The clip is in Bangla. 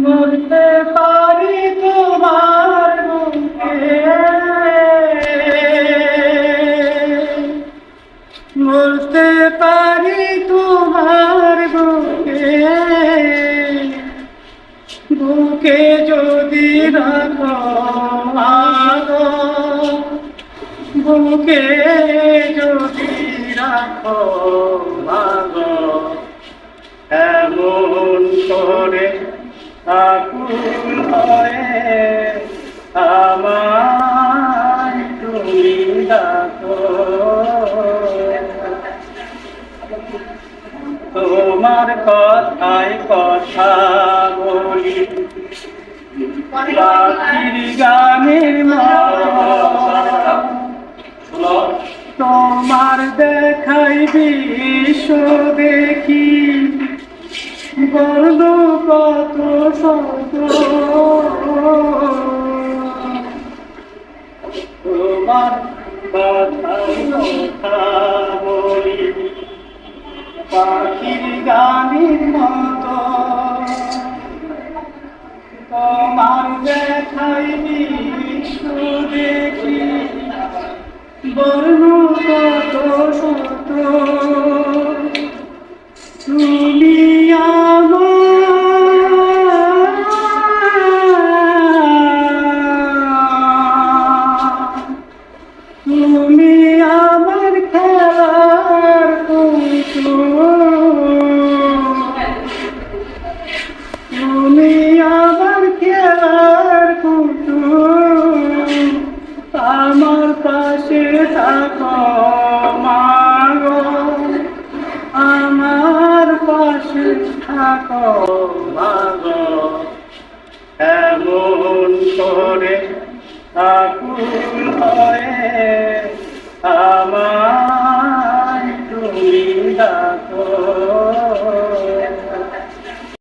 মরতে পারি তোমার মরতে পারি তোমার বুকে বুকে যদি রাখো বুকে যদি রাখো এমন করে আকুল আমায় তুমি তোমার কথায় কথা বলি পাখির গানের তোমার দেখাই বিশ্ব দেখি বর্ণ কত তোমার কথা বলি পাখির গানের মতো। তোমার দেখাই বিশ্ব দেখি বর্ণ তুমি আমার খেলার তুমি আমার খেলার পুতুল আমার পাশে থাকো মাগো। আমার পাশে থাকো মাগো। এমন করে আকুল হয়ে আমায় তুমি ডাকো।